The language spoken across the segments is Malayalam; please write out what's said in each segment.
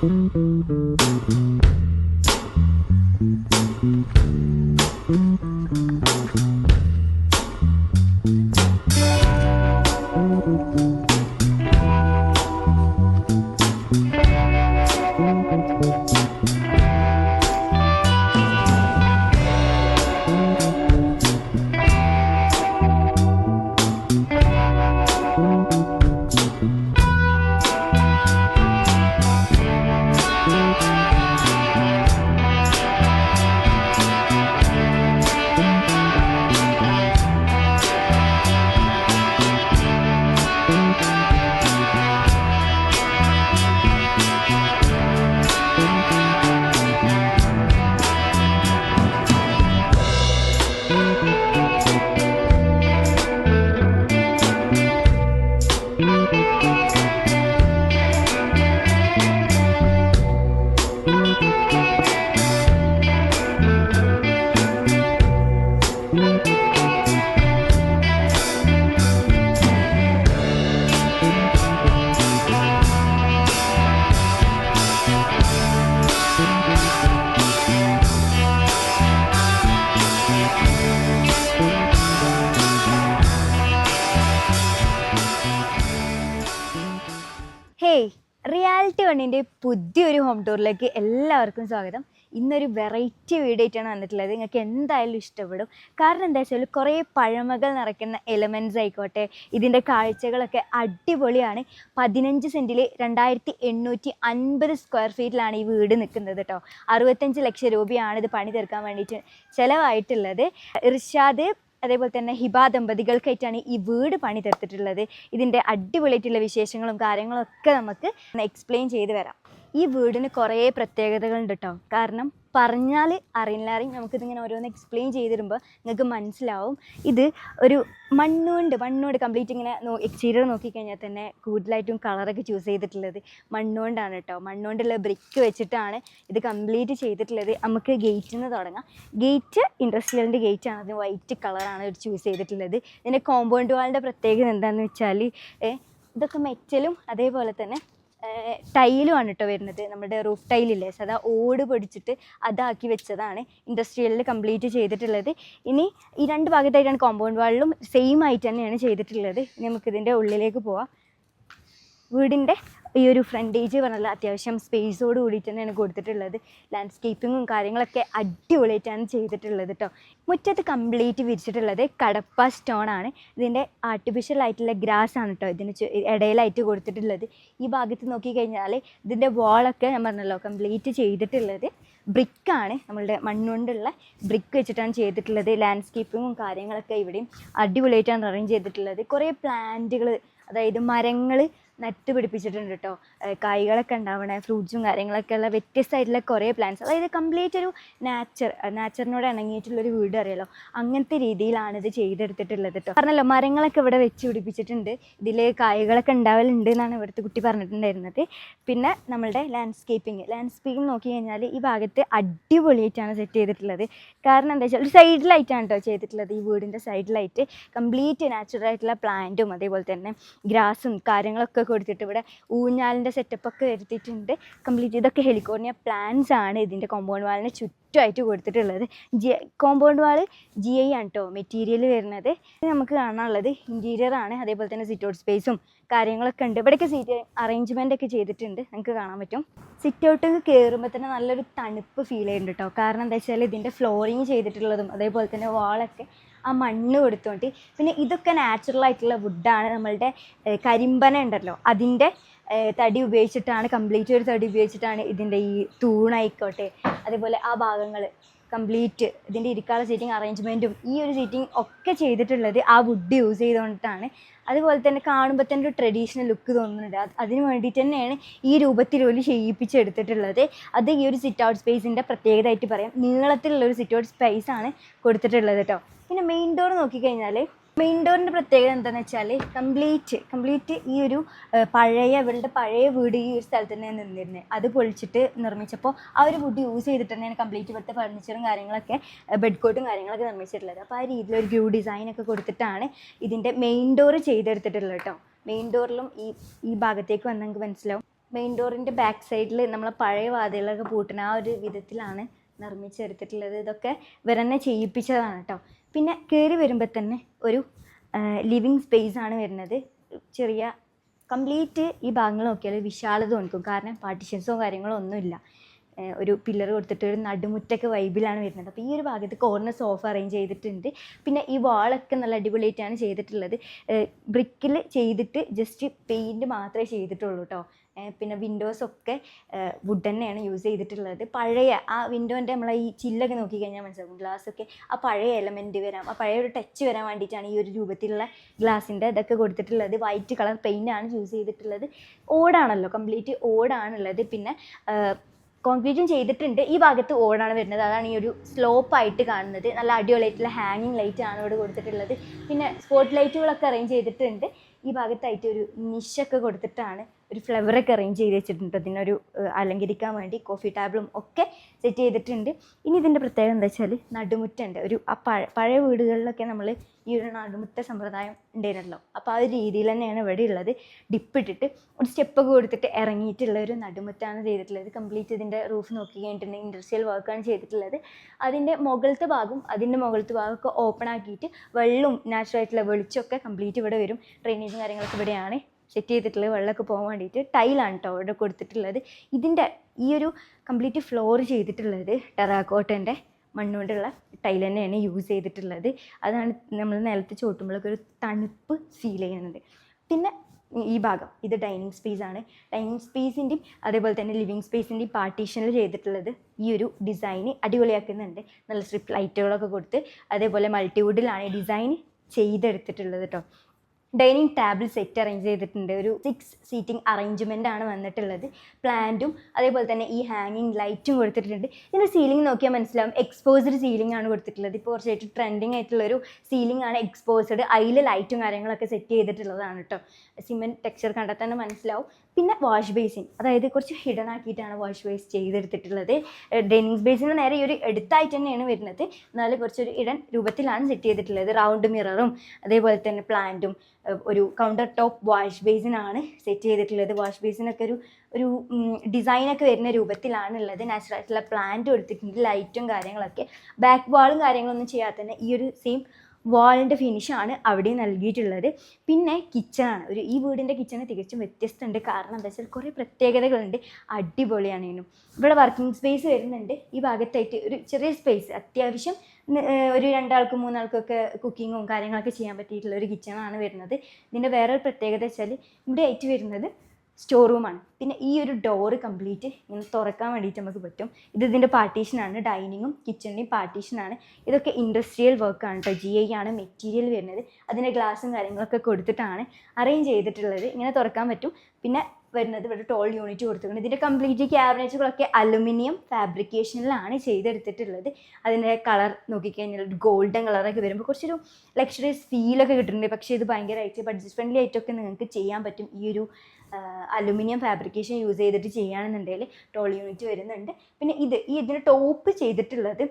Thank you. വണ്ണിന്റെ പുതിയൊരു ഹോം ടൂറിലേക്ക് എല്ലാവർക്കും സ്വാഗതം. ഇന്നൊരു വെറൈറ്റി വീഡിയോ ആയിട്ടാണ് വന്നിട്ടുള്ളത്. നിങ്ങൾക്ക് എന്തായാലും ഇഷ്ടപ്പെടും. കാരണം എന്താ വെച്ചാൽ കുറേ പഴമകൾ നിറയ്ക്കുന്ന എലമെന്റ്സ് ആയിക്കോട്ടെ ഇതിന്റെ കാഴ്ചകളൊക്കെ അടിപൊളിയാണ്. പതിനഞ്ച് സെന്റിൽ രണ്ടായിരത്തി എണ്ണൂറ്റി അൻപത് സ്ക്വയർ ഫീറ്റിലാണ് ഈ വീട് നിൽക്കുന്നത് കേട്ടോ അറുപത്തഞ്ച് ലക്ഷം രൂപയാണ് ഇത് പണി തീർക്കാൻ വേണ്ടിയിട്ട് ചിലവായിട്ടുള്ളത്. ഇർഷാദ് അതേപോലെ തന്നെ ഹിബ ദമ്പതികൾക്കായിട്ടാണ് ഈ വീട് പണി തീർത്തിട്ടുള്ളത് ഇതിന്റെ അടിപൊളിയായിട്ടുള്ള വിശേഷങ്ങളും കാര്യങ്ങളും ഒക്കെ നമുക്ക് എക്സ്പ്ലെയിൻ ചെയ്ത് വരാം. ഈ വീടിന് കുറേ പ്രത്യേകതകളുണ്ട് കേട്ടോ കാരണം പറഞ്ഞാൽ അറിയില്ലാറിയും നമുക്കിതിങ്ങനെ ഓരോന്ന് എക്സ്പ്ലെയിൻ ചെയ്ത് തരുമ്പോൾ നിങ്ങൾക്ക് മനസ്സിലാവും. ഇത് ഒരു മണ്ണുകൊണ്ട് മണ്ണുകൊണ്ട് കംപ്ലീറ്റ് ഇങ്ങനെ എക്സ്റ്റീരിയർ നോക്കിക്കഴിഞ്ഞാൽ തന്നെ കൂടുതലായിട്ടും കളറൊക്കെ ചൂസ് ചെയ്തിട്ടുള്ളത് മണ്ണുകൊണ്ടാണ് കേട്ടോ. മണ്ണുകൊണ്ടുള്ള ബ്രിക്ക് വെച്ചിട്ടാണ് ഇത് കംപ്ലീറ്റ് ചെയ്തിട്ടുള്ളത്. നമുക്ക് ഗേറ്റിൽ നിന്ന് തുടങ്ങാം. ഗേറ്റ് ഇൻഡസ്ട്രിയലിന്റെ ഗേറ്റ് ആണ്. അതിന് വൈറ്റ് കളറാണ് ഇത് ചൂസ് ചെയ്തിട്ടുള്ളത്. ഇതിന്റെ കോമ്പൗണ്ട് വാളിന്റെ പ്രത്യേകത എന്താണെന്ന് വെച്ചാൽ ഇതൊക്കെ മെറ്റലും അതേപോലെ തന്നെ ടൈലുമാണ് കേട്ടോ വരുന്നത്. നമ്മുടെ റൂഫ് ടൈലില്ലേ സദാ ഓട് പൊടിച്ചിട്ട് അതാക്കി വെച്ചതാണ് ഇൻഡസ്ട്രിയലിൽ കംപ്ലീറ്റ് ചെയ്തിട്ടുള്ളത്. ഇനി ഈ രണ്ട് ഭാഗത്തായിട്ടാണ് കോമ്പൗണ്ട് വാളിലും സെയിം ആയിട്ട് തന്നെയാണ് ചെയ്തിട്ടുള്ളത്. ഇനി നമുക്കിതിന്റെ ഉള്ളിലേക്ക് പോവാം. വീടിന്റെ ഈ ഒരു ഫ്രണ്ടേജ് പറഞ്ഞാൽ അത്യാവശ്യം സ്പേസോട് കൂടിയിട്ട് തന്നെയാണ് കൊടുത്തിട്ടുള്ളത്. ലാൻഡ്സ്കേപ്പിങ്ങും കാര്യങ്ങളൊക്കെ അടിപൊളിയായിട്ടാണ് ചെയ്തിട്ടുള്ളത് കേട്ടോ മുറ്റത്ത് കംപ്ലീറ്റ് വിരിച്ചിട്ടുള്ളത് കടപ്പ സ്റ്റോൺ ആണ്. ഇതിന്റെ ആർട്ടിഫിഷ്യൽ ആയിട്ടുള്ള ഗ്രാസ് ആണ് കേട്ടോ ഇതിന് ഇടയിലായിട്ട് കൊടുത്തിട്ടുള്ളത്. ഈ ഭാഗത്ത് നോക്കിക്കഴിഞ്ഞാൽ ഇതിന്റെ വാളൊക്കെ ഞാൻ പറഞ്ഞല്ലോ കംപ്ലീറ്റ് ചെയ്തിട്ടുള്ളത് ബ്രിക്കാണ് നമ്മളുടെ മണ്ണുകൊണ്ടുള്ള ബ്രിക്ക് വെച്ചിട്ടാണ് ചെയ്തിട്ടുള്ളത്. ലാൻഡ്സ്കേപ്പിങ്ങും കാര്യങ്ങളൊക്കെ ഇവിടെയും അടിപൊളിയായിട്ടാണ് അറേഞ്ച് ചെയ്തിട്ടുള്ളത്. കുറേ പ്ലാന്റുകൾ അതായത് മരങ്ങൾ നട്ട് പിടിപ്പിച്ചിട്ടുണ്ട് കേട്ടോ കായ്കളൊക്കെ ഉണ്ടാവണ ഫ്രൂട്ട്സും കാര്യങ്ങളൊക്കെ ഉള്ള വ്യത്യസ്തമായിട്ടുള്ള കുറേ പ്ലാന്റ്സ് അതായത് കംപ്ലീറ്റ് ഒരു നാച്ചർ നാച്ചറിനോട് ഇണങ്ങിയിട്ടുള്ളൊരു വീട് അറിയാലോ. അങ്ങനത്തെ രീതിയിലാണ് ഇത് ചെയ്തെടുത്തിട്ടുള്ളത് കേട്ടോ പറഞ്ഞല്ലോ മരങ്ങളൊക്കെ ഇവിടെ വെച്ച് പിടിപ്പിച്ചിട്ടുണ്ട്. ഇതിൽ കായ്കളൊക്കെ ഉണ്ടാവലുണ്ട് എന്നാണ് ഇവിടുത്തെ കുട്ടി പറഞ്ഞിട്ടുണ്ടായിരുന്നത്. പിന്നെ നമ്മളുടെ ലാൻഡ്സ്കേപ്പിംഗ് ലാൻഡ്സ്കേപ്പിംഗ് നോക്കി കഴിഞ്ഞാൽ ഈ ഭാഗത്ത് അടിപൊളിയായിട്ടാണ് സെറ്റ് ചെയ്തിട്ടുള്ളത്. കാരണം എന്താ വെച്ചാൽ ഒരു സൈഡിലായിട്ടാണ് കേട്ടോ ചെയ്തിട്ടുള്ളത് ഈ വീടിന്റെ സൈഡിലായിട്ട് കംപ്ലീറ്റ് നാച്ചുറൽ ആയിട്ടുള്ള പ്ലാന്റും അതേപോലെ തന്നെ ഗ്രാസും കാര്യങ്ങളൊക്കെ കൊടുത്തിട്ട് ഇവിടെ ഊഞ്ഞാലിന്റെ സെറ്റപ്പൊക്കെ വരുത്തിയിട്ടുണ്ട്. കംപ്ലീറ്റ് ഇതൊക്കെ ഹെലിക്കോണിയ പ്ലാൻസ് ആണ് ഇതിന്റെ കോമ്പൗണ്ട് വാളിന് ചുറ്റുമായിട്ട് കൊടുത്തിട്ടുള്ളത്. G compound wall G I ആണ് കേട്ടോ മെറ്റീരിയൽ വരുന്നത്. നമുക്ക് കാണാനുള്ളത് ഇന്റീരിയർ ആണ്. അതേപോലെ തന്നെ സിറ്റ് ഔട്ട് സ്പേസും കാര്യങ്ങളൊക്കെ ഉണ്ട്. ഇവിടെയൊക്കെ സീറ്റ് അറേഞ്ച്മെന്റ് ഒക്കെ ചെയ്തിട്ടുണ്ട്. നമുക്ക് കാണാൻ പറ്റും. സിറ്റ് ഔട്ട് കയറുമ്പോൾ തന്നെ നല്ലൊരു തണുപ്പ് ഫീൽ ചെയ്യുന്നുണ്ട് കേട്ടോ കാരണം എന്താ വെച്ചാൽ ഇതിന്റെ ഫ്ലോറിങ് ചെയ്തിട്ടുള്ളതും അതേപോലെ തന്നെ വാളൊക്കെ ആ മണ്ണ് കൊടുത്തോണ്ട് പിന്നെ ഇതൊക്കെ നാച്ചുറൽ ആയിട്ടുള്ള വുഡാണ് നമ്മളുടെ കരിമ്പന ഉണ്ടല്ലോ. അതിന്റെ തടി ഉപയോഗിച്ചിട്ടാണ് കംപ്ലീറ്റ് ഒരു തടി ഉപയോഗിച്ചിട്ടാണ് ഇതിന്റെ ഈ തൂണായിക്കോട്ടെ. അതേപോലെ ആ ഭാഗങ്ങൾ കംപ്ലീറ്റ് ഇതിന്റെ ഇരിക്കാനുള്ള സീറ്റിംഗ് അറേഞ്ച്മെന്റും ഈ ഒരു സീറ്റിംഗ് ഒക്കെ ചെയ്തിട്ടുള്ളത് ആ വുഡ് യൂസ് ചെയ്തുകൊണ്ടിട്ടാണ്. അതുപോലെ തന്നെ കാണുമ്പോൾ തന്നെ ഒരു ട്രഡീഷണൽ ലുക്ക് തോന്നുന്നുണ്ട്. അത് അതിന് വേണ്ടിയിട്ട് തന്നെയാണ് ഈ രൂപത്തിൽ ഒരു ചെയ്യിപ്പിച്ചെടുത്തിട്ടുള്ളത്. അത് ഈ ഒരു സിറ്റ് ഔട്ട് സ്പേസിന്റെ പ്രത്യേകതയായിട്ട് പറയാം. നീളത്തിലുള്ള ഒരു സിറ്റ് ഔട്ട് സ്പേസ് ആണ് കൊടുത്തിട്ടുള്ളത് കേട്ടോ പിന്നെ മെയിൻ ഡോർ നോക്കിക്കഴിഞ്ഞാൽ മെയിൻ ഡോറിന്റെ പ്രത്യേകത എന്താണെന്ന് വെച്ചാൽ കംപ്ലീറ്റ് കംപ്ലീറ്റ് ഈ ഒരു പഴയ ഇവളുടെ പഴയ വീട് ഈ ഒരു സ്ഥലത്ത് തന്നെ നിന്നിരുന്നത് അത് പൊളിച്ചിട്ട് നിർമ്മിച്ചപ്പോൾ ആ ഒരു വുഡ് യൂസ് ചെയ്തിട്ട് തന്നെയാണ് കംപ്ലീറ്റ് ഇവിടുത്തെ ഫർണിച്ചറും കാര്യങ്ങളൊക്കെ ബെഡ് കോട്ടും കാര്യങ്ങളൊക്കെ നിർമ്മിച്ചിട്ടുള്ളത്. അപ്പോൾ ആ രീതിയിൽ ഒരു ഗ്രൂ ഡിസൈനൊക്കെ കൊടുത്തിട്ടാണ് ഇതിന്റെ മെയിൻ ഡോറ് ചെയ്തെടുത്തിട്ടുള്ളത് കേട്ടോ. മെയിൻ ഡോറിലും ഈ ഈ ഭാഗത്തേക്ക് വന്നാൽ നിങ്ങൾക്ക് മനസ്സിലാവും. മെയിൻ ഡോറിന്റെ ബാക്ക് സൈഡിൽ നമ്മളെ പഴയ വാതിലൊക്കെ പൂട്ടുന്ന ആ ഒരു വിധത്തിലാണ് നിർമ്മിച്ചെടുത്തിട്ടുള്ളത്. ഇതൊക്കെ ഇവരെന്നെ ചെയ്യിപ്പിച്ചതാണ് കേട്ടോ. പിന്നെ കയറി വരുമ്പോൾ തന്നെ ഒരു ലിവിങ് സ്പേസ് ആണ് വരുന്നത്. ചെറിയ കംപ്ലീറ്റ് ഈ ഭാഗങ്ങൾ നോക്കിയാൽ വിശാലത തോന്നിക്കും. കാരണം പാർട്ടിഷൻസോ കാര്യങ്ങളോ ഒന്നുമില്ല. ഒരു പില്ലർ കൊടുത്തിട്ട് ഒരു നടുമുറ്റൊക്കെ വൈബിലാണ് വരുന്നത്. അപ്പോൾ ഈ ഒരു ഭാഗത്ത് കോർണർ സോഫ അറേഞ്ച് ചെയ്തിട്ടുണ്ട്. പിന്നെ ഈ വാളൊക്കെ നല്ല അടിപൊളിയായിട്ടാണ് ചെയ്തിട്ടുള്ളത്. ബ്രിക്കിൽ ചെയ്തിട്ട് ജസ്റ്റ് പെയിന്റ് മാത്രമേ ചെയ്തിട്ടുള്ളൂ കേട്ടോ പിന്നെ വിൻഡോസ് ഒക്കെ വുഡ് തന്നെയാണ് യൂസ് ചെയ്തിട്ടുള്ളത്. പഴയ ആ വിൻഡോന്റെ നമ്മളെ ഈ ചില്ലൊക്കെ നോക്കിക്കഴിഞ്ഞാൽ ഗ്ലാസ് ഒക്കെ ആ പഴയ എലമെന്റ് വരാം. ആ പഴയ ഒരു ടച്ച് വരാൻ വേണ്ടിയിട്ടാണ് ഈ ഒരു രൂപത്തിലുള്ള ഗ്ലാസിന്റെ ഇതൊക്കെ കൊടുത്തിട്ടുള്ളത്. വൈറ്റ് കളർ പെയിന്റാണ് യൂസ് ചെയ്തിട്ടുള്ളത്. ഓടാണല്ലോ കംപ്ലീറ്റ് ഓടാണുള്ളത് പിന്നെ കോൺക്രീറ്റും ചെയ്തിട്ടുണ്ട്. ഈ ഭാഗത്ത് ഓടാണ് വരുന്നത്. അതാണ് ഈ ഒരു സ്ലോപ്പ് ആയിട്ട് കാണുന്നത്. നല്ല അടിപൊളിയായിട്ടുള്ള ഹാങ്ങിങ് ലൈറ്റ് ആണ് ഇവിടെ കൊടുത്തിട്ടുള്ളത്. പിന്നെ സ്പോട്ട് ലൈറ്റുകളൊക്കെ അറേഞ്ച് ചെയ്തിട്ടുണ്ട്. ഈ ഭാഗത്തായിട്ട് ഒരു നിഷൊക്കെ കൊടുത്തിട്ടാണ് ഒരു ഫ്ലവറൊക്കെ അറേഞ്ച് ചെയ്ത് വെച്ചിട്ടുണ്ട്. ഇതിനൊരു അലങ്കരിക്കാൻ വേണ്ടി കോഫി ടേബിളും ഒക്കെ സെറ്റ് ചെയ്തിട്ടുണ്ട്. ഇനി ഇതിന്റെ പ്രത്യേകത എന്താ വെച്ചാൽ നടുമുറ്റുണ്ട്. ഒരു ആ പഴ പഴയ വീടുകളിലൊക്കെ നമ്മൾ ഈ ഒരു നടുമുറ്റ സമ്പ്രദായം ഉണ്ടായിരുന്നല്ലോ. അപ്പോൾ ആ ഒരു രീതിയിൽ തന്നെയാണ് ഇവിടെ ഉള്ളത്. ഡിപ്പിട്ടിട്ട് ഒരു സ്റ്റെപ്പൊക്കെ കൊടുത്തിട്ട് ഇറങ്ങിയിട്ടുള്ള ഒരു നടുമുറ്റാണ് ചെയ്തിട്ടുള്ളത്. കംപ്ലീറ്റ് ഇതിന്റെ റൂഫ് നോക്കി കഴിഞ്ഞിട്ടുണ്ടെങ്കിൽ ഇൻഡസ്ട്രിയൽ വർക്കാണ് ചെയ്തിട്ടുള്ളത്. അതിന്റെ മുകളിലത്തെ ഭാഗം അതിന്റെ മുകളിലത്തെ ഭാഗമൊക്കെ ഓപ്പൺ ആക്കിയിട്ട് വെള്ളവും നാച്ചുറൽ ആയിട്ടുള്ള വെളിച്ചമൊക്കെ കംപ്ലീറ്റ് ഇവിടെ വരും. ഡ്രെയിനേജും കാര്യങ്ങളൊക്കെ ഇവിടെയാണ് സെറ്റ് ചെയ്തിട്ടുള്ളത് വെള്ളമൊക്കെ പോകാൻ വേണ്ടിയിട്ട് ടൈലാണ് കേട്ടോ ഇവിടെ കൊടുത്തിട്ടുള്ളത്. ഇതിന്റെ ഈ ഒരു കംപ്ലീറ്റ് ഫ്ലോർ ചെയ്തിട്ടുള്ളത് ടെറാക്കോട്ടന്റെ മണ്ണുകൊണ്ടുള്ള ടൈൽ തന്നെയാണ് യൂസ് ചെയ്തിട്ടുള്ളത്. അതാണ് നമ്മൾ നിലത്ത് ചോട്ടുമ്പോഴൊക്കെ ഒരു തണുപ്പ് ഫീൽ ചെയ്യുന്നത്. പിന്നെ ഈ ഭാഗം ഇത് ഡൈനിങ് സ്പേസ് ആണ്. ഡൈനിങ് സ്പേസിന്റെയും അതേപോലെ തന്നെ ലിവിങ് സ്പേസിന്റെയും പാർട്ടീഷനിൽ ചെയ്തിട്ടുള്ളത് ഈ ഒരു ഡിസൈന് അടിപൊളിയാക്കുന്നുണ്ട്. നല്ല സ്ട്രിപ്പ് ലൈറ്റുകളൊക്കെ കൊടുത്ത് അതേപോലെ മൾട്ടിവുഡിലാണ് ഡിസൈൻ ചെയ്തെടുത്തിട്ടുള്ളത് കേട്ടോ ഡൈനിങ് ടേബിൾ സെറ്റ് അറേഞ്ച് ചെയ്തിട്ടുണ്ട്. ഒരു സിക്സ് സീറ്റിംഗ് അറേഞ്ച്മെന്റ് ആണ് വന്നിട്ടുള്ളത്. പ്ലാന്റും അതേപോലെ തന്നെ ഈ ഹാങ്ങിങ് ലൈറ്റും കൊടുത്തിട്ടുണ്ട്. ഇതിന്റെ സീലിംഗ് നോക്കിയാൽ മനസ്സിലാവും. എക്സ്പോസ്ഡ് സീലിംഗ് ആണ് കൊടുത്തിട്ടുള്ളത്. ഇപ്പോൾ കുറച്ചായിട്ട് ട്രെൻഡിങ് ആയിട്ടുള്ളൊരു സീലിംഗ് ആണ് എക്സ്പോസ്ഡ് അതിൽ ലൈറ്റും കാര്യങ്ങളൊക്കെ സെറ്റ് ചെയ്തിട്ടുള്ളതാണ് കേട്ടോ സിമെന്റ് ടെക്സ്ചർ കണ്ടാൽ തന്നെ മനസ്സിലാവും. പിന്നെ വാഷ് ബേസിൻ അതായത് കുറച്ച് ഹിഡൻ ആക്കിയിട്ടാണ് വാഷ് ബേസ് ചെയ്തെടുത്തിട്ടുള്ളത്. ഡൈനിങ് ബേസിന് നേരെ ഈ ഒരു എടുത്തായിട്ട് തന്നെയാണ് വരുന്നത്. എന്നാലും കുറച്ചൊരു ഇടൻ രൂപത്തിലാണ് സെറ്റ് ചെയ്തിട്ടുള്ളത്. റൗണ്ട് മിററും അതേപോലെ തന്നെ പ്ലാന്റും ഒരു കൗണ്ടർ ടോപ്പ് വാഷ് ബേസിനാണ് സെറ്റ് ചെയ്തിട്ടുള്ളത്. വാഷ് ബേസിനൊക്കെ ഒരു ഒരു ഡിസൈനൊക്കെ വരുന്ന രൂപത്തിലാണ് ഉള്ളത് നാച്ചുറൽ ആയിട്ടുള്ള പ്ലാന്റ് കൊടുത്തിട്ടുണ്ട് ലൈറ്റും കാര്യങ്ങളൊക്കെ. ബാക്ക് വാളും കാര്യങ്ങളൊന്നും ചെയ്യാതെ തന്നെ ഈ ഒരു സെയിം വാളിന്റെ ഫിനിഷാണ് അവിടെ നൽകിയിട്ടുള്ളത്. പിന്നെ കിച്ചണാണ് ഒരു ഈ വീടിന്റെ കിച്ചണ് തികച്ചും വ്യത്യസ്തമുണ്ട്. കാരണം എന്താ വെച്ചാൽ കുറേ പ്രത്യേകതകളുണ്ട്. അടിപൊളിയാണ് ഇതിനും. ഇവിടെ വർക്കിംഗ് സ്പേസ് വരുന്നുണ്ട്. ഈ ഭാഗത്തായിട്ട് ഒരു ചെറിയ സ്പേസ് അത്യാവശ്യം ഒരു രണ്ടാൾക്കും മൂന്നാൾക്കൊക്കെ കുക്കിങ്ങും കാര്യങ്ങളൊക്കെ ചെയ്യാൻ പറ്റിയിട്ടുള്ള ഒരു കിച്ചണാണ് വരുന്നത്. ഇതിന്റെ വേറൊരു പ്രത്യേകത വെച്ചാൽ ഇവിടെ ആയിട്ട് വരുന്നത് സ്റ്റോർ റൂമാണ് പിന്നെ ഈ ഒരു ഡോറ് കംപ്ലീറ്റ് ഇങ്ങനെ തുറക്കാൻ വേണ്ടിയിട്ട് നമുക്ക് പറ്റും. ഇത് ഇതിന്റെ പാർട്ടീഷനാണ് ഡൈനിങ്ങും കിച്ചണിന്റെയും പാർട്ടീഷനാണ് ഇതൊക്കെ ഇൻഡസ്ട്രിയൽ വർക്കാണ് കേട്ടോ ജി ഐ ആണ് മെറ്റീരിയൽ വരുന്നത്. അതിന്റെ ഗ്ലാസും കാര്യങ്ങളൊക്കെ കൊടുത്തിട്ടാണ് അറേഞ്ച് ചെയ്തിട്ടുള്ളത്. ഇങ്ങനെ തുറക്കാൻ പറ്റും. പിന്നെ വരുന്നത് ഇവിടെ ടോൾ യൂണിറ്റ് കൊടുത്തിട്ടുണ്ട്. ഇതിന്റെ കംപ്ലീറ്റ് ക്യാബിനറ്റുകളൊക്കെ അലുമിനിയം ഫാബ്രിക്കേഷനിലാണ് ചെയ്തെടുത്തിട്ടുള്ളത്. അതിന്റെ കളർ നോക്കിക്കഴിഞ്ഞാൽ ഗോൾഡൻ കളറൊക്കെ വരുമ്പോൾ കുറച്ചൊരു ലക്ഷറിയസ് ഫീലൊക്കെ കിട്ടുന്നുണ്ട്. പക്ഷേ ഇത് ഭയങ്കരമായിട്ട് ബഡ്ജറ്റ് ഫ്രണ്ട്ലി ആയിട്ടൊക്കെ നിങ്ങൾക്ക് ചെയ്യാൻ പറ്റും ഈ ഒരു അലുമിനിയം ഫാബ്രിക്കേഷൻ യൂസ് ചെയ്തിട്ട് ചെയ്യുകയാണെന്നുണ്ടെങ്കിൽ ടോൾ യൂണിറ്റ് വരുന്നുണ്ട്. പിന്നെ ഇത് ഈ ഇതിന് ടോപ്പ് ചെയ്തിട്ടുള്ളത്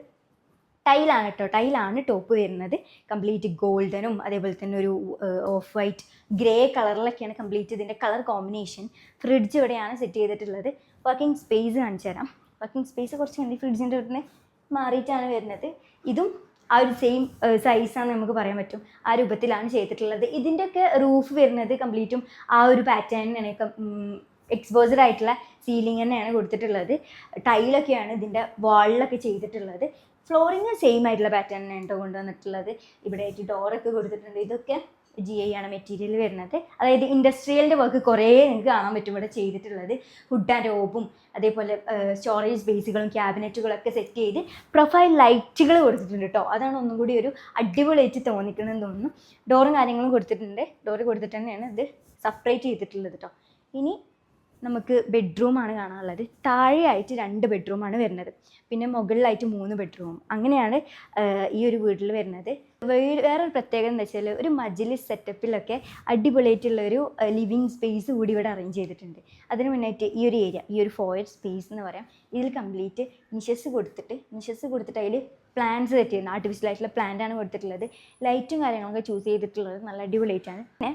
ടൈലാണ് കേട്ടോ. ടൈലാണ് ടോപ്പ് വരുന്നത്. കംപ്ലീറ്റ് ഗോൾഡനും അതേപോലെ തന്നെ ഒരു ഓഫ് വൈറ്റ് ഗ്രേ കളറിലൊക്കെയാണ് കംപ്ലീറ്റ് ഇതിന്റെ കളർ കോമ്പിനേഷൻ. ഫ്രിഡ്ജ് ഇവിടെയാണ് സെറ്റ് ചെയ്തിട്ടുള്ളത്. വർക്കിംഗ് സ്പേസ് കാണിച്ചു തരാം വർക്കിംഗ് സ്പേസ് കുറച്ച് കണ്ടി ഫ്രിഡ്ജിന്റെ അടുത്ത് മാറിയിട്ടാണ് വരുന്നത്. ഇതും ആ ഒരു സെയിം സൈസാണ് നമുക്ക് പറയാൻ പറ്റും. ആ രൂപത്തിലാണ് ചെയ്തിട്ടുള്ളത്. ഇതിന്റെയൊക്കെ റൂഫ് വരുന്നത് കംപ്ലീറ്റും ആ ഒരു പാറ്റേണിനാണ് എക്സ്പോസ്ഡ് ആയിട്ടുള്ള സീലിംഗ് തന്നെയാണ് കൊടുത്തിട്ടുള്ളത്. ടൈലൊക്കെയാണ് ഇതിന്റെ വാളിലൊക്കെ ചെയ്തിട്ടുള്ളത്. ഫ്ലോറിങ് സെയിം ആയിട്ടുള്ള പാറ്റേൺ തന്നെയാണ് കേട്ടോ കൊണ്ടുവന്നിട്ടുള്ളത്. ഇവിടെ ആയിട്ട് ഡോറൊക്കെ കൊടുത്തിട്ടുണ്ട്. ഇതൊക്കെ ജി ഐ ആണ് മെറ്റീരിയൽ വരുന്നത്. അതായത് ഇൻഡസ്ട്രിയലിന്റെ വർക്ക് കുറേ നിങ്ങൾക്ക് കാണാൻ പറ്റും ഇവിടെ ചെയ്തിട്ടുള്ളത്. ഹുഡ് ആൻഡ് ഓപ്പും അതേപോലെ സ്റ്റോറേജ് ബേസുകളും ക്യാബിനറ്റുകളൊക്കെ സെറ്റ് ചെയ്ത് പ്രൊഫൈൽ ലൈറ്റുകൾ കൊടുത്തിട്ടുണ്ട് കേട്ടോ അതാണ് ഒന്നും കൂടി ഒരു അടിപൊളിയായിട്ട് തോന്നിക്കണമെന്ന് തോന്നുന്നു. ഡോറും കാര്യങ്ങളും കൊടുത്തിട്ടുണ്ട്. ഡോറ് കൊടുത്തിട്ട് തന്നെയാണ് ഇത് സെപ്പറേറ്റ് ചെയ്തിട്ടുള്ളത് കേട്ടോ ഇനി നമുക്ക് ബെഡ്റൂമാണ് കാണാനുള്ളത്. താഴെയായിട്ട് രണ്ട് ബെഡ്റൂമാണ് വരുന്നത്. പിന്നെ മുകളിലായിട്ട് മൂന്ന് ബെഡ്റൂം അങ്ങനെയാണ് ഈ ഒരു വീട്ടിൽ വരുന്നത്. വേറൊരു പ്രത്യേകത എന്താ വെച്ചാൽ ഒരു മജ്ലിസ് സെറ്റപ്പിലൊക്കെ അടിപൊളിയായിട്ടുള്ള ഒരു ലിവിങ് സ്പേസ് കൂടി ഇവിടെ അറേഞ്ച് ചെയ്തിട്ടുണ്ട്. അതിന് മുന്നായിട്ട് ഈ ഒരു ഏരിയ ഈ ഒരു ഫോയർ സ്പേസ് എന്ന് പറയാം. ഇതിൽ കംപ്ലീറ്റ് നിഷസ് കൊടുത്തിട്ട് നിഷസ് കൊടുത്തിട്ട് അതിൽ പ്ലാന്റ്സ് സെറ്റ് ചെയ്യുന്നത് ആർട്ടിഫിഷ്യൽ ആയിട്ടുള്ള പ്ലാന്റ് ആണ് കൊടുത്തിട്ടുള്ളത് ലൈറ്റും കാര്യങ്ങളൊക്കെ ചൂസ് ചെയ്തിട്ടുള്ളത് നല്ല അടിപൊളിയായിട്ടാണ്. പിന്നെ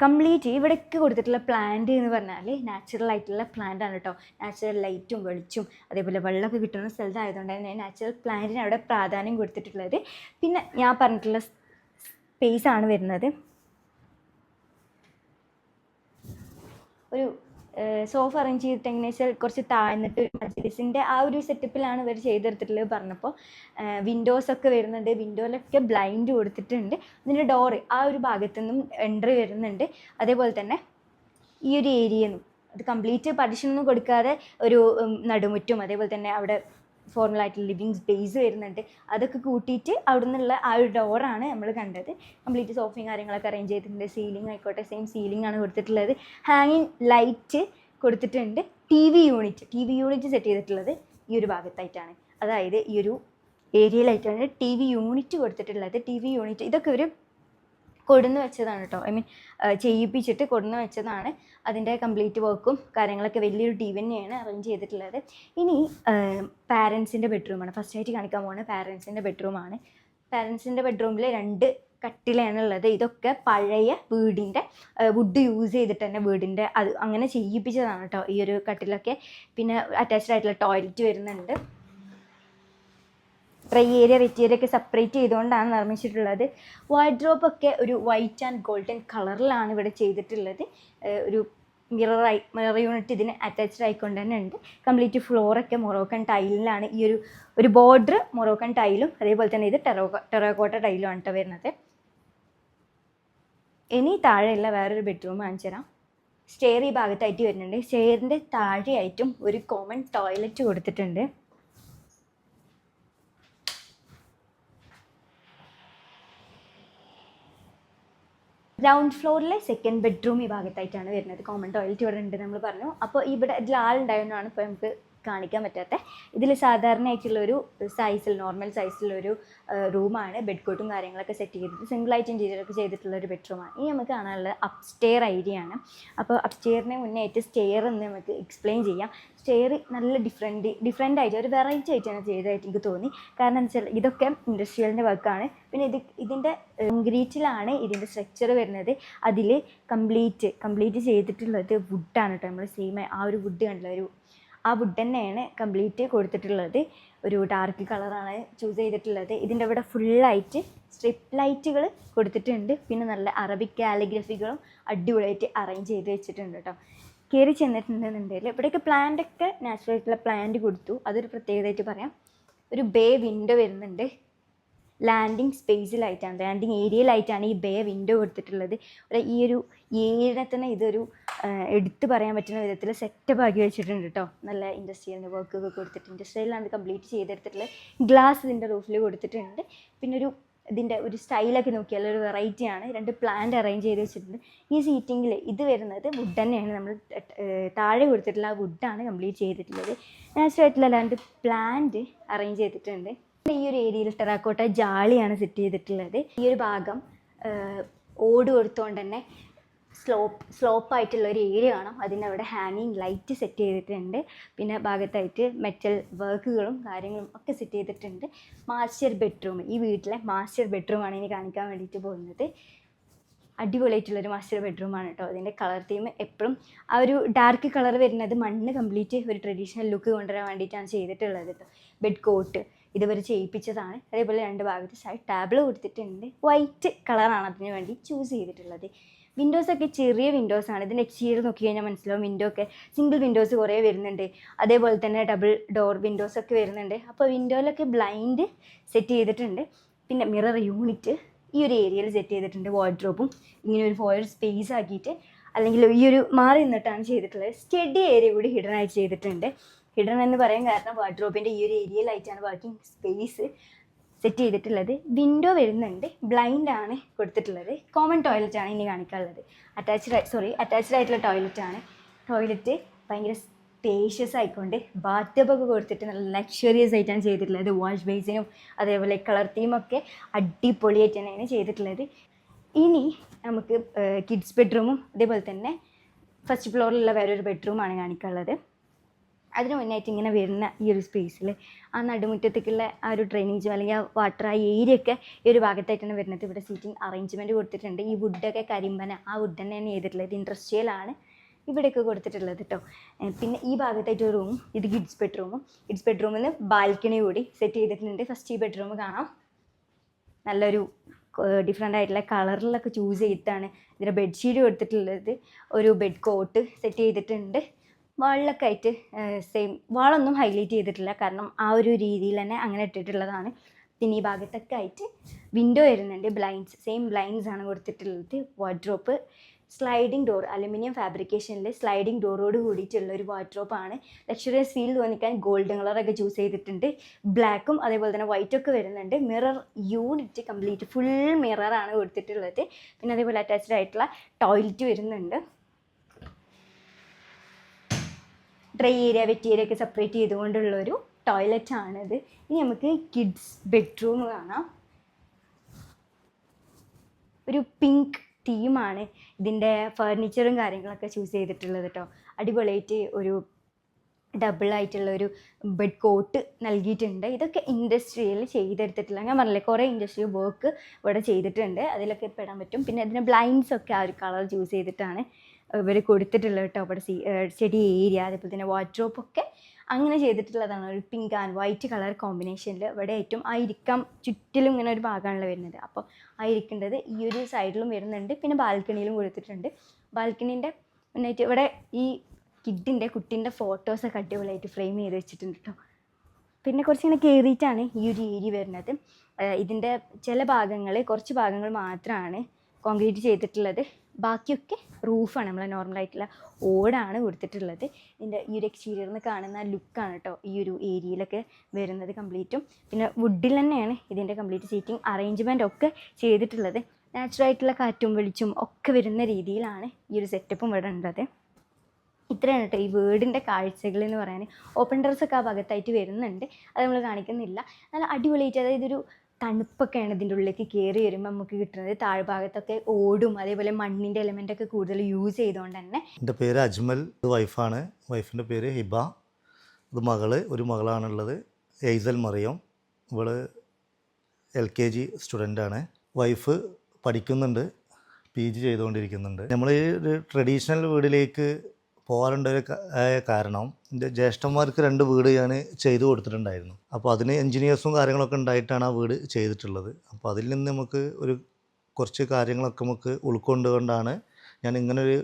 കംപ്ലീറ്റ് ഇവിടേക്ക് കൊടുത്തിട്ടുള്ള പ്ലാന്റ് എന്ന് പറഞ്ഞാൽ നാച്ചുറൽ ആയിട്ടുള്ള പ്ലാന്റ് ആണ് കേട്ടോ നാച്ചുറൽ ലൈറ്റും വെളിച്ചും അതേപോലെ വെള്ളമൊക്കെ കിട്ടുന്ന സ്ഥലത്തായതുകൊണ്ട് തന്നെ നാച്ചുറൽ പ്ലാന്റിന് അവിടെ പ്രാധാന്യം കൊടുത്തിട്ടുള്ളത്. പിന്നെ ഞാൻ പറഞ്ഞിട്ടുള്ള സ്പേസ് ആണ് വരുന്നത്. ഒരു സോഫ അറേഞ്ച് ചെയ്തിട്ട് എങ്ങനെ വെച്ചാൽ കുറച്ച് താഴ്ന്നിട്ട് മജ്ലിസിന്റെ ആ ഒരു സെറ്റപ്പിലാണ് ഇവർ ചെയ്തെടുത്തിട്ടുള്ളത് പറഞ്ഞപ്പോൾ വിൻഡോസ് ഒക്കെ വരുന്നുണ്ട്. വിൻഡോയിലൊക്കെ ബ്ലൈൻഡ് കൊടുത്തിട്ടുണ്ട്. അതിന്റെ ഡോറ് ആ ഒരു ഭാഗത്തു നിന്നും എൻട്രി വരുന്നുണ്ട്. അതേപോലെ തന്നെ ഈ ഒരു ഏരിയയിൽ നിന്നും അത് കംപ്ലീറ്റ് പടിഷനൊന്നും കൊടുക്കാതെ ഒരു നടുമുറ്റും അതേപോലെ തന്നെ അവിടെ ഫോർമൽ ആയിട്ട് ലിവിങ് സ്പേസ് വരുന്നുണ്ട്. അതൊക്കെ കൂട്ടിയിട്ട് അവിടെ നിന്നുള്ള ആ ഒരു ഡോറാണ് നമ്മൾ കണ്ടത്. കംപ്ലീറ്റ് സോഫയും കാര്യങ്ങളൊക്കെ അറേഞ്ച് ചെയ്തിട്ടുണ്ട്. സീലിംഗ് ആയിക്കോട്ടെ സെയിം സീലിംഗ് ആണ് കൊടുത്തിട്ടുള്ളത്. ഹാങ്ങിങ് ലൈറ്റ് കൊടുത്തിട്ടുണ്ട്. T V unit T V unit set ചെയ്തിട്ടുള്ളത് ഈ ഒരു ഭാഗത്തായിട്ടാണ്. അതായത് ഈ ഒരു ഏരിയയിലായിട്ടാണ് ടി വി യൂണിറ്റ് കൊടുത്തിട്ടുള്ളത്. ടി വി യൂണിറ്റ് ഇതൊക്കെ ഒരു കൊടുന്ന് വെച്ചതാണ് കേട്ടോ ഐ മീൻ ചെയ്യിപ്പിച്ചിട്ട് കൊടുന്ന് വെച്ചതാണ്. അതിന്റെ കംപ്ലീറ്റ് വർക്കും കാര്യങ്ങളൊക്കെ വലിയൊരു ടി വി തന്നെയാണ് അറേഞ്ച് ചെയ്തിട്ടുള്ളത്. ഇനി പാരൻസിന്റെ ബെഡ്റൂമാണ്. ഫസ്റ്റ് ആയിട്ട് കാണിക്കാൻ പോകുന്നത് പാരൻസിന്റെ ബെഡ്റൂമാണ്. പാരൻസിന്റെ ബെഡ്റൂമിൽ രണ്ട് കട്ടിലാണ് ഉള്ളത് ഇതൊക്കെ പഴയ വീടിന്റെ വുഡ് യൂസ് ചെയ്തിട്ട് തന്നെ വീടിന്റെ അത് അങ്ങനെ ചെയ്യിപ്പിച്ചതാണ് കേട്ടോ ഈ ഒരു കട്ടിലൊക്കെ. പിന്നെ അറ്റാച്ച്ഡ് ആയിട്ടുള്ള ടോയ്ലറ്റ് വരുന്നുണ്ട്. ഡ്രൈ ഏരിയ വെറ്റ് ഏരിയ ഒക്കെ സെപ്പറേറ്റ് ചെയ്തുകൊണ്ടാണ് നിർമ്മിച്ചിട്ടുള്ളത്. വാർഡ്രോബ് ഒക്കെ ഒരു വൈറ്റ് ആൻഡ് ഗോൾഡൻ കളറിലാണ് ഇവിടെ ചെയ്തിട്ടുള്ളത്. ഒരു മിറർ ആയി മിറർ യൂണിറ്റ് ഇതിന് അറ്റാച്ച്ഡ് ആയിക്കൊണ്ട് തന്നെ ഉണ്ട്. കംപ്ലീറ്റ് ഫ്ലോറൊക്കെ മൊറോക്കൻ ടൈലിലാണ് ഈ ഒരു ഒരു ബോർഡർ മൊറോക്കൻ ടൈലും അതേപോലെ തന്നെ ഇത് ടെറോ ടെറോക്കോട്ട ടൈലും ആണ് വരുന്നത്. ഇനി താഴെയുള്ള വേറൊരു ബെഡ്റൂം കാണിച്ചു തരാം സ്റ്റെയർ ഈ ഭാഗത്തായിട്ട് വരുന്നുണ്ട്. സ്റ്റെയറിന്റെ താഴെയായിട്ടും ഒരു കോമൺ ടോയ്ലറ്റ് കൊടുത്തിട്ടുണ്ട്. ഗ്രൗണ്ട് ഫ്ലോറിലെ സെക്കൻഡ് ബെഡ്റൂം ഈ ഭാഗത്തായിട്ടാണ് വരുന്നത്. കോമൺ ടോയ്ലറ്റ് ഇവിടെ ഉണ്ട് നമ്മൾ പറഞ്ഞു. അപ്പോൾ ഇവിടെ ഇതിൽ ആളുണ്ടായിരുന്നാണ് ഇപ്പോൾ നമുക്ക് കാണിക്കാൻ പറ്റാത്ത. ഇതിൽ സാധാരണയായിട്ടുള്ള ഒരു സൈസിൽ നോർമൽ സൈസിലൊരു റൂമാണ് ബെഡ് കോട്ടും കാര്യങ്ങളൊക്കെ സെറ്റ് ചെയ്തിട്ട് സിംഗിളായിട്ട് ഇന്റീരിയറൊക്കെ ചെയ്തിട്ടുള്ള ഒരു ബെഡ്റൂമാണ് ഇനി നമുക്ക് കാണാനുള്ളത് അപ്സ്റ്റെയർ ഐഡിയ ആണ്. അപ്പോൾ അപ്സ്റ്റെയറിന് മുന്നേ ആയിട്ട് സ്റ്റെയർ എന്ന് നമുക്ക് എക്സ്പ്ലെയിൻ ചെയ്യാം. സ്റ്റെയർ നല്ല ഡിഫറെന്റ് ഡിഫറെന്റ് ആയിട്ട് ഒരു വെറൈറ്റി ആയിട്ടാണ് ചെയ്തതായിട്ട് എനിക്ക് തോന്നി. കാരണം എന്താ വെച്ചാൽ ഇതൊക്കെ ഇൻഡസ്ട്രിയലിന്റെ വർക്കാണ് പിന്നെ ഇത് ഇതിന്റെ കോൺക്രീറ്റിലാണ് ഇതിന്റെ സ്ട്രക്ചർ വരുന്നത്. അതിൽ കംപ്ലീറ്റ് കംപ്ലീറ്റ് ചെയ്തിട്ടുള്ളത് വുഡാണ് കേട്ടോ. നമ്മൾ സെയിം ആ ഒരു വുഡ് കണ്ടുള്ള ഒരു ആ വുഡ് തന്നെയാണ് കംപ്ലീറ്റ് കൊടുത്തിട്ടുള്ളത്. ഒരു ഡാർക്ക് കളറാണ് ചൂസ് ചെയ്തിട്ടുള്ളത്. ഇതിന്റെ ഇവിടെ ഫുള്ളായിട്ട് സ്ട്രിപ്പ് ലൈറ്റുകൾ കൊടുത്തിട്ടുണ്ട്. പിന്നെ നല്ല അറബിക് കാലിഗ്രഫികളും അടിപൊളിയായിട്ട് അറേഞ്ച് ചെയ്ത് വെച്ചിട്ടുണ്ട് കേട്ടോ കയറി ചെന്നിട്ടുണ്ടെന്നുണ്ടെങ്കിൽ ഇവിടെയൊക്കെ പ്ലാന്റ് ഒക്കെ നാച്ചുറൽ ആയിട്ടുള്ള പ്ലാന്റ് കൊടുത്തു. അതൊരു പ്രത്യേകതയായിട്ട് പറയാം. ഒരു ബേ വിൻഡോ വരുന്നുണ്ട്. ലാൻഡിങ് സ്പേസിലായിട്ടാണ് ലാൻഡിങ് ഏരിയയിലായിട്ടാണ് ഈ ബേ വിൻഡോ ഒരു ഈ ഒരു ഏരിയനെ തന്നെ ഇതൊരു എടുത്തു പറയാൻ പറ്റുന്ന വിധത്തിൽ സെറ്റപ്പ് ആക്കി വെച്ചിട്ടുണ്ട് കേട്ടോ നല്ല ഇൻഡസ്ട്രിയൽ വർക്ക് ഒക്കെ കൊടുത്തിട്ട്. ഇൻഡസ്ട്രിയലാണ് കംപ്ലീറ്റ് ചെയ്തെടുത്തിട്ടുള്ളത്. ഗ്ലാസ് ഇതിന്റെ റൂഫിൽ കൊടുത്തിട്ടുണ്ട്. പിന്നെ ഒരു ഇതിന്റെ ഒരു സ്റ്റൈലൊക്കെ നോക്കിയാൽ ഒരു വെറൈറ്റിയാണ് രണ്ട് പ്ലാന്റ് അറേഞ്ച് ചെയ്ത് വെച്ചിട്ടുണ്ട്. ഈ സീറ്റിങ്ങിൽ ഇത് വരുന്നത് വുഡ് തന്നെയാണ്. നമ്മൾ താഴെ കൊടുത്തിട്ടുള്ള ആ വുഡാണ് കംപ്ലീറ്റ് ചെയ്തിട്ടുള്ളത്. നാച്ചുറൽ ആയിട്ടുള്ള രണ്ട് പ്ലാന്റ് അറേഞ്ച് ചെയ്തിട്ടുണ്ട്. ഈ ഒരു ഏരിയയിൽ ടെറാക്കോട്ട ജാളിയാണ് സെറ്റ് ചെയ്തിട്ടുള്ളത്. ഈ ഒരു ഭാഗം ഓട് കൊടുത്തുകൊണ്ട് തന്നെ സ്ലോപ്പ് സ്ലോപ്പ് ആയിട്ടുള്ള ഒരു ഏരിയ കാണാം. അതിന്റെ അവിടെ ഹാങ്ങിങ് ലൈറ്റ് സെറ്റ് ചെയ്തിട്ടുണ്ട്. പിന്നെ ഭാഗത്തായിട്ട് മെറ്റൽ വർക്കുകളും കാര്യങ്ങളും ഒക്കെ സെറ്റ് ചെയ്തിട്ടുണ്ട്. മാസ്റ്റർ ബെഡ്റൂം ഈ വീട്ടിലെ മാസ്റ്റർ ബെഡ്റൂമാണ് ഇനി കാണിക്കാൻ വേണ്ടിയിട്ട് പോകുന്നത്. അടിപൊളിയായിട്ടുള്ളൊരു മാസ്റ്റർ ബെഡ്റൂമാണ് കേട്ടോ അതിന്റെ കളർ തീം എപ്പോഴും ആ ഒരു ഡാർക്ക് കളർ വരുന്നത് മണ്ണ് കംപ്ലീറ്റ് ഒരു ട്രഡീഷണൽ ലുക്ക് കൊണ്ടുവരാൻ വേണ്ടിയിട്ടാണ് ചെയ്തിട്ടുള്ളത് കേട്ടോ ബെഡ് കോട്ട് ഇതുവരെ ചെയ്യിപ്പിച്ചതാണ്. അതേപോലെ രണ്ട് ഭാഗത്ത് സൈഡ് ടാബിൾ കൊടുത്തിട്ടുണ്ട്. വൈറ്റ് കളറാണ് അതിന് വേണ്ടി ചൂസ് ചെയ്തിട്ടുള്ളത്. വിൻഡോസ് ഒക്കെ ചെറിയ വിൻഡോസ് ആണ്. ഇതിന്റെ എക്സ്റ്റീരിയർ നോക്കി കഴിഞ്ഞാൽ മനസ്സിലാവും. വിൻഡോ ഒക്കെ സിംഗിൾ വിൻഡോസ് കുറേ വരുന്നുണ്ട്. അതേപോലെ തന്നെ ഡബിൾ ഡോർ വിൻഡോസ് ഒക്കെ വരുന്നുണ്ട്. അപ്പോൾ വിൻഡോയിലൊക്കെ ബ്ലൈൻഡ് സെറ്റ് ചെയ്തിട്ടുണ്ട്. പിന്നെ മിറർ യൂണിറ്റ് ഈ ഒരു ഏരിയയിൽ സെറ്റ് ചെയ്തിട്ടുണ്ട് വാർഡ്രോബും ഇങ്ങനെ ഒരു ഫോയർ സ്പേസ് ആക്കിയിട്ട് അല്ലെങ്കിൽ ഈ ഒരു മാറി നിന്നിട്ടാണ് ചെയ്തിട്ടുള്ളത്. സ്റ്റഡി ഏരിയ കൂടി ഹിഡൻ ആയിട്ട് ചെയ്തിട്ടുണ്ട്. ഹിഡൻ എന്ന് പറയാൻ കാരണം വാർഡ്രോബിന്റെ ഈ ഒരു ഏരിയയിലായിട്ടാണ് വർക്കിംഗ് സ്പേസ് സെറ്റ് ചെയ്തിട്ടുള്ളത്. വിൻഡോ വരുന്നുണ്ട്. ബ്ലൈൻഡ് ആണ് കൊടുത്തിട്ടുള്ളത്. കോമൺ ടോയ്ലറ്റ് ആണ് ഇനി കാണിക്കാനുള്ളത്. അറ്റാച്ച്ഡ് സോറി അറ്റാച്ച്ഡ് ആയിട്ടുള്ള ടോയ്ലറ്റ് ആണ്. ടോയ്ലറ്റ് ഭയങ്കര സ്പേഷ്യസ് ആയിക്കൊണ്ട് ബാത്ത് ഒക്കെ കൊടുത്തിട്ട് നല്ല ലക്ഷറിയസ് ആയിട്ടാണ് ചെയ്തിട്ടുള്ളത്. വാഷ് ബേസിനും അതേപോലെ കളർ തീമൊക്കെ അടിപൊളിയായിട്ട് തന്നെയാണ് ചെയ്തിട്ടുള്ളത്. ഇനി നമുക്ക് കിഡ്സ് ബെഡ്റൂമും അതേപോലെ തന്നെ ഫസ്റ്റ് ഫ്ലോറിലുള്ള വേറൊരു ബെഡ്റൂമാണ് കാണിക്കാനുള്ളത്. അതിന് മുന്നായിട്ട് ഇങ്ങനെ വരുന്ന ഈ ഒരു സ്പേസിൽ ആ നടുമുറ്റത്തേക്കുള്ള ആ ഒരു ഡ്രെയിനേജും അല്ലെങ്കിൽ ആ വാട്ടർ ആ ഏരിയ ഒക്കെ ഈ ഒരു ഭാഗത്തായിട്ടാണ് വരുന്നത്. ഇവിടെ സീറ്റിംഗ് അറേഞ്ച്മെന്റ് കൊടുത്തിട്ടുണ്ട്. ഈ വുഡൊക്കെ കരിമ്പന ആ വുഡ് തന്നെയാണ് ചെയ്തിട്ടുള്ളത്. ഇൻഡസ്ട്രിയലാണ് ഇവിടെയൊക്കെ കൊടുത്തിട്ടുള്ളത് കേട്ടോ പിന്നെ ഈ ഭാഗത്തായിട്ട് ഒരു റൂം ഇത് കിഡ്സ് ബെഡ്റൂമും കിഡ്സ് ബെഡ്റൂമിൽ നിന്ന് ബാൽക്കണി കൂടി സെറ്റ് ചെയ്തിട്ടുണ്ട്. ഫസ്റ്റ് ഈ ബെഡ്റൂം കാണാം. നല്ലൊരു ഡിഫറെന്റ് ആയിട്ടുള്ള കളറിലൊക്കെ ചൂസ് ചെയ്തിട്ടാണ് ഇതിന്റെ ബെഡ്ഷീറ്റ് കൊടുത്തിട്ടുള്ളത്. ഒരു ബെഡ് കോട്ട് സെറ്റ് ചെയ്തിട്ടുണ്ട്. വാളിലൊക്കെ ആയിട്ട് സെയിം വാളൊന്നും ഹൈലൈറ്റ് ചെയ്തിട്ടില്ല. കാരണം ആ ഒരു രീതിയിൽ തന്നെ അങ്ങനെ ഇട്ടിട്ടുള്ളതാണ്. പിന്നെ ഈ ഭാഗത്തൊക്കെ ആയിട്ട് വിൻഡോ വരുന്നുണ്ട്. ബ്ലൈൻഡ്സ് സെയിം ബ്ലൈൻഡ്സ് ആണ് കൊടുത്തിട്ടുള്ളത്. വാർഡ്രോപ്പ് സ്ലൈഡിംഗ് ഡോർ അലുമിനിയം ഫാബ്രിക്കേഷനിൽ സ്ലൈഡിംഗ് ഡോറോട് കൂടിയിട്ടുള്ള ഒരു വാർഡ്രോപ്പാണ് ലക്ഷറിയസ് ഫീൽ തോന്നിക്കാൻ ഗോൾഡൻ കളറൊക്കെ ചൂസ് ചെയ്തിട്ടുണ്ട്. ബ്ലാക്കും അതേപോലെ തന്നെ വൈറ്റും ഒക്കെ വരുന്നുണ്ട്. മിറർ യൂണിറ്റ് കംപ്ലീറ്റ് ഫുൾ മിററാണ് കൊടുത്തിട്ടുള്ളത്. പിന്നെ അതേപോലെ അറ്റാച്ച്ഡ് ആയിട്ടുള്ള ടോയ്ലറ്റ് വരുന്നുണ്ട്. ഡ്രൈ ഏരിയ വെറ്റ് ഏരിയ ഒക്കെ സെപ്പറേറ്റ് ചെയ്തുകൊണ്ടുള്ളൊരു ടോയ്ലറ്റ് ആണിത്. ഇനി നമുക്ക് കിഡ്സ് ബെഡ്റൂം കാണാം. ഒരു പിങ്ക് തീമാണ് ഇതിന്റെ ഫർണിച്ചറും കാര്യങ്ങളൊക്കെ ചൂസ് ചെയ്തിട്ടുള്ളത് കേട്ടോ അടിപൊളിയായിട്ട് ഒരു ഡബിൾ ആയിട്ടുള്ള ഒരു ബെഡ് കോട്ട് നൽകിയിട്ടുണ്ട്. ഇതൊക്കെ ഇൻഡസ്ട്രിയിൽ ചെയ്തെടുത്തിട്ടില്ല ഞാൻ പറഞ്ഞില്ലേ കുറേ ഇൻഡസ്ട്രി വർക്ക് ഇവിടെ ചെയ്തിട്ടുണ്ട്. അതിലൊക്കെ പെടാൻ പറ്റും. പിന്നെ അതിന് ബ്ലൈൻഡ്സ് ഒക്കെ ആ ഒരു കളർ ചൂസ് ചെയ്തിട്ടാണ് ഇവർ കൊടുത്തിട്ടുള്ളത് കേട്ടോ അവിടെ സീ ചെടി ഏരിയ അതേപോലെ തന്നെ വാർഡ്രോപ്പ് ഒക്കെ അങ്ങനെ ചെയ്തിട്ടുള്ളതാണ്. ഒരു പിങ്ക് ആൻഡ് വൈറ്റ് കളർ കോമ്പിനേഷനിൽ ഇവിടെ ഏറ്റവും ആ ഇരിക്കാം ചുറ്റിലും ഇങ്ങനെ ഒരു ഭാഗമാണല്ലോ വരുന്നത്. അപ്പോൾ ആ ഇരിക്കേണ്ടത് ഈ ഒരു സൈഡിലും വരുന്നുണ്ട്. പിന്നെ ബാൽക്കണിയിലും കൊടുത്തിട്ടുണ്ട്. ബാൽക്കണീന്റെ മുന്നായിട്ട് ഇവിടെ ഈ കിഡിന്റെ കുട്ടീന്റെ ഫോട്ടോസൊക്കെ അടിപൊളിയായിട്ട് ഫ്രെയിം ചെയ്ത് വെച്ചിട്ടുണ്ട് കേട്ടോ. പിന്നെ കുറച്ചിങ്ങനെ കയറിയിട്ടാണ് ഈ ഒരു ഏരിയ വരുന്നത്. ഇതിന്റെ ചില ഭാഗങ്ങൾ കുറച്ച് ഭാഗങ്ങൾ മാത്രമാണ് കോൺക്രീറ്റ് ചെയ്തിട്ടുള്ളത്. ബാക്കിയൊക്കെ റൂഫാണ് നമ്മളെ നോർമലായിട്ടുള്ള ഓടാണ് കൊടുത്തിട്ടുള്ളത്. ഇതിന്റെ ഈ ഒരു എക്സ്റ്റീരിയറിൽ നിന്ന് കാണുന്ന ലുക്കാണ് കേട്ടോ ഈ ഒരു ഏരിയയിലൊക്കെ വരുന്നത് കംപ്ലീറ്റും പിന്നെ വുഡിൽ തന്നെയാണ് ഇതിന്റെ കംപ്ലീറ്റ് സീറ്റിംഗ് അറേഞ്ച്മെന്റ് ഒക്കെ ചെയ്തിട്ടുള്ളത്. നാച്ചുറായിട്ടുള്ള കാറ്റും വെളിച്ചും ഒക്കെ വരുന്ന രീതിയിലാണ് ഈ ഒരു സെറ്റപ്പും ഇവിടെ ഉള്ളത്. ഇത്രയാണ് കേട്ടോ ഈ വീടിന്റെ കാഴ്ചകൾ എന്ന് പറയാൻ. ഓപ്പൺ ടെറസ് ഒക്കെ ആ ഭാഗത്തായിട്ട് വരുന്നുണ്ട്. അത് നമ്മൾ കാണിക്കുന്നില്ല. നല്ല അടിപൊളിയായിട്ട് അതായത് ഒരു തണുപ്പൊക്കെയാണ് ഇതിന്റെ ഉള്ളിലേക്ക് കയറി വരുമ്പോൾ നമുക്ക് കിട്ടുന്നത്. താഴ്ഭാഗത്തൊക്കെ ഓടും. അതേപോലെ മണ്ണിന്റെ എലമെന്റ് ഒക്കെ കൂടുതൽ യൂസ് ചെയ്തുകൊണ്ട് തന്നെ. എന്റെ പേര് അജ്മൽ. വൈഫാണ് വൈഫിന്റെ പേര് ഹിബ. ഇത് മകൾ. ഒരു മകളാണുള്ളത്. എയ്സൽ മറിയം. ഇവൾ എൽ കെ ജി സ്റ്റുഡന്റാണ് വൈഫ് പഠിക്കുന്നുണ്ട്. പി ജി ചെയ്തുകൊണ്ടിരിക്കുന്നുണ്ട് നമ്മൾ ഈ ഒരു ട്രഡീഷണൽ വീടിലേക്ക് പോകാറുണ്ട കാരണം എന്റെ ജ്യേഷ്ഠന്മാർക്ക് രണ്ട് വീട് ഞാൻ ചെയ്തു കൊടുത്തിട്ടുണ്ടായിരുന്നു. അപ്പോൾ അതിന് എൻജിനീയേഴ്സും കാര്യങ്ങളൊക്കെ ഉണ്ടായിട്ടാണ് ആ വീട് ചെയ്തിട്ടുള്ളത്. അപ്പോൾ അതിൽ നിന്ന് നമുക്ക് ഒരു കുറച്ച് കാര്യങ്ങളൊക്കെ നമുക്ക് ഉൾക്കൊണ്ടുകൊണ്ടാണ് ഞാൻ ഇങ്ങനെ ഒരു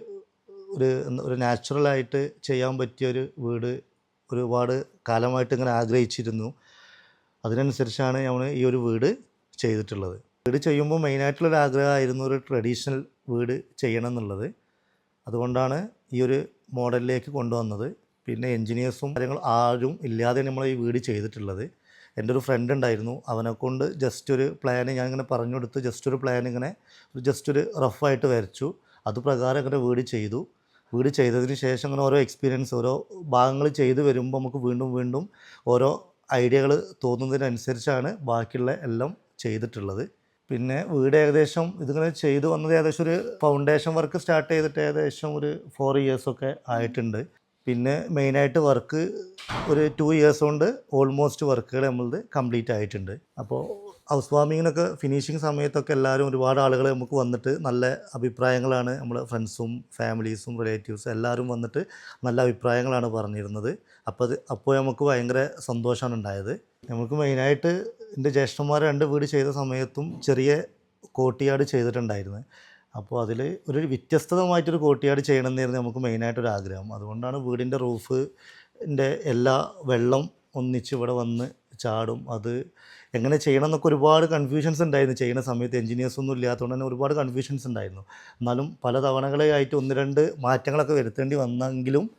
ഒരു നാച്ചുറലായിട്ട് ചെയ്യാൻ പറ്റിയ ഒരു വീട് ഒരുപാട് കാലമായിട്ട് ഇങ്ങനെ ആഗ്രഹിച്ചിരുന്നു. അതിനനുസരിച്ചാണ് നമ്മൾ ഈ ഒരു വീട് ചെയ്തിട്ടുള്ളത്. വീട് ചെയ്യുമ്പോൾ മെയിനായിട്ടുള്ളൊരു ആഗ്രഹമായിരുന്നു ഒരു ട്രഡീഷണൽ വീട് ചെയ്യണം എന്നുള്ളത്. അതുകൊണ്ടാണ് ഈ ഒരു മോഡലിലേക്ക് കൊണ്ടുവന്നത്. പിന്നെ എൻജിനീയേഴ്സും കാര്യങ്ങൾ ആരും ഇല്ലാതെ നമ്മൾ ഈ വീട് ചെയ്തിട്ടുള്ളത്. എന്റെ ഒരു ഫ്രണ്ട് ഉണ്ടായിരുന്നു. അവനെ കൊണ്ട് ജസ്റ്റ് ഒരു പ്ലാൻ ഞാൻ ഇങ്ങനെ പറഞ്ഞു കൊടുത്ത് ജസ്റ്റ് ഒരു പ്ലാൻ ഇങ്ങനെ ജസ്റ്റ് ഒരു റഫായിട്ട് വരച്ചു. അത് പ്രകാരം ഇങ്ങനെ വീട് ചെയ്തു. വീട് ചെയ്തതിന് ശേഷം അങ്ങനെ ഓരോ എക്സ്പീരിയൻസ് ഓരോ ഭാഗങ്ങൾ ചെയ്ത് വരുമ്പോൾ നമുക്ക് വീണ്ടും വീണ്ടും ഓരോ ഐഡിയകൾ തോന്നുന്നതിനനുസരിച്ചാണ് ബാക്കിയുള്ള എല്ലാം ചെയ്തിട്ടുള്ളത്. പിന്നെ വീട് ഏകദേശം ഇതിങ്ങനെ ചെയ്തു വന്നത് ഏകദേശം ഒരു ഫൗണ്ടേഷൻ വർക്ക് സ്റ്റാർട്ട് ചെയ്തിട്ട് ഏകദേശം ഒരു ഫോർ ഇയേഴ്സൊക്കെ ആയിട്ടുണ്ട്. പിന്നെ മെയിനായിട്ട് വർക്ക് ഒരു ടു ഇയേഴ്സ് കൊണ്ട് ഓൾമോസ്റ്റ് വർക്കുകൾ നമ്മളത് കംപ്ലീറ്റ് ആയിട്ടുണ്ട്. അപ്പോൾ ഹൗസ് വാമിങ്ങിനൊക്കെ ഫിനിഷിങ് സമയത്തൊക്കെ എല്ലാവരും ഒരുപാട് ആളുകൾ നമുക്ക് വന്നിട്ട് നല്ല അഭിപ്രായങ്ങളാണ് നമ്മൾ ഫ്രണ്ട്സും ഫാമിലീസും റിലേറ്റീവ്സും എല്ലാവരും വന്നിട്ട് നല്ല അഭിപ്രായങ്ങളാണ് പറഞ്ഞിരുന്നത്. അപ്പോൾ അത് അപ്പോൾ നമുക്ക് ഭയങ്കര സന്തോഷമാണ് ഉണ്ടായത്. നമുക്ക് മെയിനായിട്ട് എന്റെ ജ്യേഷ്ഠന്മാർ രണ്ട് വീട് ചെയ്ത സമയത്തും ചെറിയ കോട്ടിയാട് ചെയ്തിട്ടുണ്ടായിരുന്നു. അപ്പോൾ അതിൽ ഒരു വ്യത്യസ്തമായിട്ടൊരു കോട്ടിയാട് ചെയ്യണമെന്നായിരുന്നു നമുക്ക് മെയിനായിട്ടൊരു ആഗ്രഹം. അതുകൊണ്ടാണ് വീടിന്റെ റൂഫിന്റെ എല്ലാ വെള്ളം ഒന്നിച്ച് ഇവിടെ വന്ന് ചാടും. അത് എങ്ങനെ ചെയ്യണം എന്നൊക്കെ ഒരുപാട് കൺഫ്യൂഷൻസ് ഉണ്ടായിരുന്നു. ചെയ്യുന്ന സമയത്ത് എൻജിനീയേഴ്സ് ഒന്നും ഇല്ലാത്തതുകൊണ്ട് തന്നെ ഒരുപാട് കൺഫ്യൂഷൻസ് ഉണ്ടായിരുന്നു. എന്നാലും പല തവണകളായിട്ട് ഒന്ന് രണ്ട് മാറ്റങ്ങളൊക്കെ വരുത്തേണ്ടി വന്നെങ്കിലും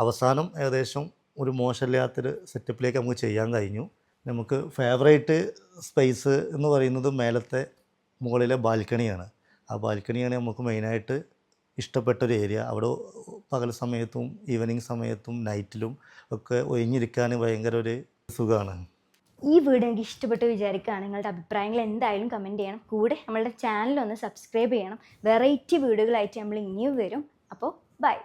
അവസാനം ഏകദേശം ഒരു മോശമില്ലാത്തൊരു സെറ്റപ്പിലേക്ക് നമുക്ക് ചെയ്യാൻ കഴിഞ്ഞു. നമുക്ക് ഫേവറേറ്റ് സ്പേസ് എന്ന് പറയുന്നത് മേലത്തെ മുകളിലെ ബാൽക്കണിയാണ്. ആ ബാൽക്കണിയാണ് നമുക്ക് മെയിനായിട്ട് ഇഷ്ടപ്പെട്ടൊരു ഏരിയ അവിടെ പകൽ സമയത്തും ഈവനിങ് സമയത്തും നൈറ്റിലും ഒക്കെ ഒഴിഞ്ഞിരിക്കാൻ ഭയങ്കര ഒരു സുഖമാണ്. ഈ വീഡിയോ എനിക്ക് ഇഷ്ടപ്പെട്ട് വിചാരിക്കുകയാണ്. നിങ്ങളുടെ അഭിപ്രായങ്ങൾ എന്തായാലും കമന്റ് ചെയ്യണം. കൂടെ നമ്മളുടെ ചാനൽ ഒന്ന് സബ്സ്ക്രൈബ് ചെയ്യണം. വെറൈറ്റി വീഡിയോകളായിട്ട് നമ്മൾ ഇനിയും വരും. അപ്പോൾ ബൈ